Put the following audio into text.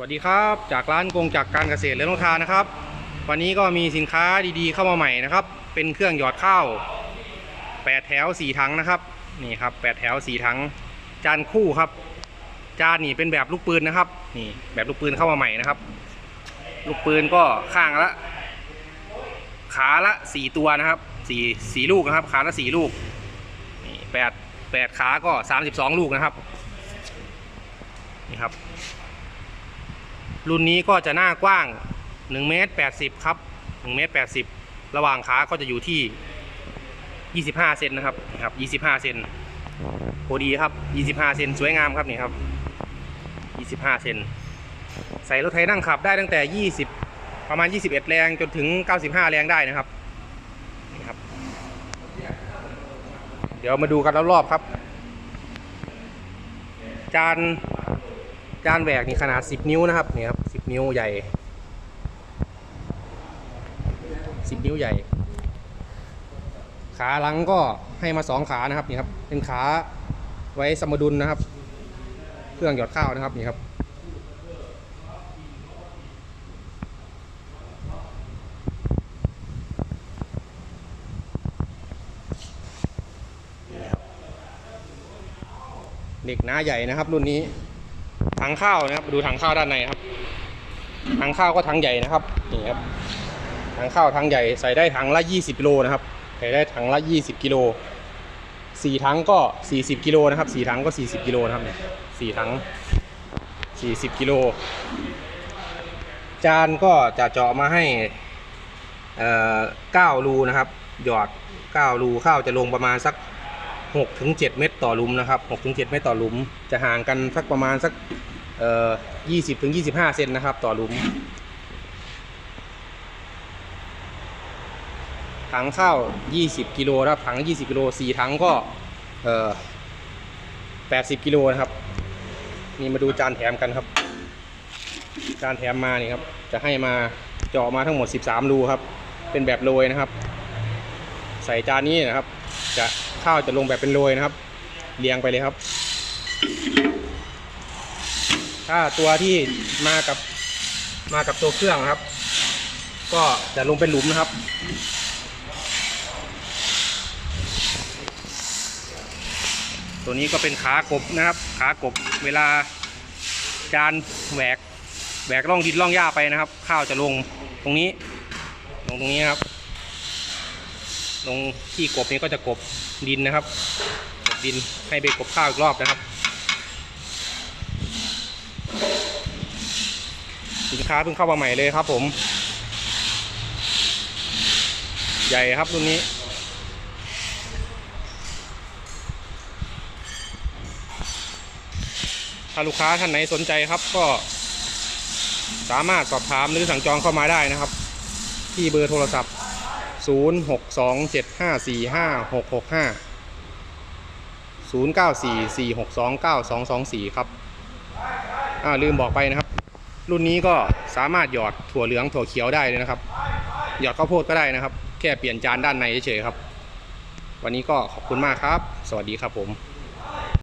วัสดีครับ จากร้านกงจากการเกษตรและลงทานะครับ วันนี้ก็มีสินค้าดีๆเข้ามาใหม่นะครับ เป็นเครื่องหยอดข้าว8แถว4ถังนะครับนี่ครับ8แถว4ถัง จานคู่ครับ จานนี่เป็นแบบลูกปืนนะครับนี่แบบลูกปืนเข้ามาใหม่นะครับ ลูกปืนก็ข้างละ ขาละสี่ตัวนะครับสี่สี่ลูกนะครับ ขาละสี่ลูกนี่แปดแปดขาก็สามสิบสองลูกนะครับนี่ครับ รุ่นนี้ก็จะหน้ากว้าง1เมตร80ครับ1เมตร80 ระหว่างขาก็จะอยู่ที่ 25 เซนนะครับนะครับ25 เซนพอดีครับ 25 เซนสวยงามครับนี่ครับ 25 เซนใส่รถไถนั่งขับได้ตั้งแต่ 20 ประมาณ 21 แรงจนถึง 95 แรงได้นะครับนี่ครับ เดี๋ยวมาดูกันรอบๆครับ จาน จานแหวกนี่ขนาด 10 นิ้วนะครับนี่ครับ10 นิ้วใหญ่ 10 นิ้วใหญ่ ขาหลังก็ให้มา 2 ขานะครับนี่ครับเป็นขาไว้สมดุลนะครับ เครื่องหยอดข้าวนะครับนี่ครับเด็กหน้าใหญ่นะครับรุ่นนี้ ถังข้าวนะครับดูถังข้าวด้านในครับถังข้าวก็ถังใหญ่นะครับนี่ครับถังข้าวถังใหญ่ใส่ได้ถังละ 20กิโลนะครับใส่ได้ถังละ 20กิโลสี่ถังก็ 40กิโลนะครับสี่ถังก็ 40กิโลนะครับเนี่ยสี่ถัง 40กิโลจานก็จะเจาะมาให้เอ่อ9รูนะครับ หยอด9รูข้าวจะลงประมาณสัก 6ถึง7เม็ดต่อหลุมนะครับ6ถึง7เม็ดต่อหลุม จะห่างกันสักประมาณสักเอ่อ20ถึง25 เซนนะครับต่อหลุม ถังข้าว 20 กิโลนะครับถัง 20 กิโล4ถังก็เอ่อ80 กิโลนะครับนี่มาดูจานแถมกันครับ จานแถมมานี่ครับ จะให้มาเจาะมาทั้งหมด 13รูครับ เป็นแบบโรยนะครับ ใส่จานนี้นะครับ จะข้าวจะลงแบบเป็นโรยนะครับ เรียงไปเลยครับ ถ้าตัวที่มากับมากับตัวเครื่องครับ ก็จะลงเป็นหลุมนะครับ ตัวนี้ก็เป็นขากบนะครับ ขากบเวลาจานแหวกแหวกร่องดินร่องหญ้าไปนะครับ ข้าวจะลงตรงนี้ ลงตรงนี้ครับ ลงที่กบนี้ก็จะกบดินนะครับกบดินให้ไปกบข้าวอีกรอบนะครับสินค้าเพิ่งเข้ามาใหม่เลยครับผม ใหญ่ครับรุ่นนี้ถ้าลูกค้าท่านไหนสนใจครับก็ สามารถสอบถามหรือสั่งจองเข้ามาได้นะครับ ที่เบอร์โทรศัพท์ 0 6 2 7 5 4 5 6 6 5 0 9 4 4 6 2 9 2 2 4 ครับอ่าลืมบอกไปนะครับ รุ่นนี้ก็สามารถหยอดถั่วเหลืองถั่วเขียวได้เลยนะครับ หยอดข้าวโพดก็ได้นะครับ แค่เปลี่ยนจานด้านในเฉยๆครับ วันนี้ก็ขอบคุณมากครับ สวัสดีครับผม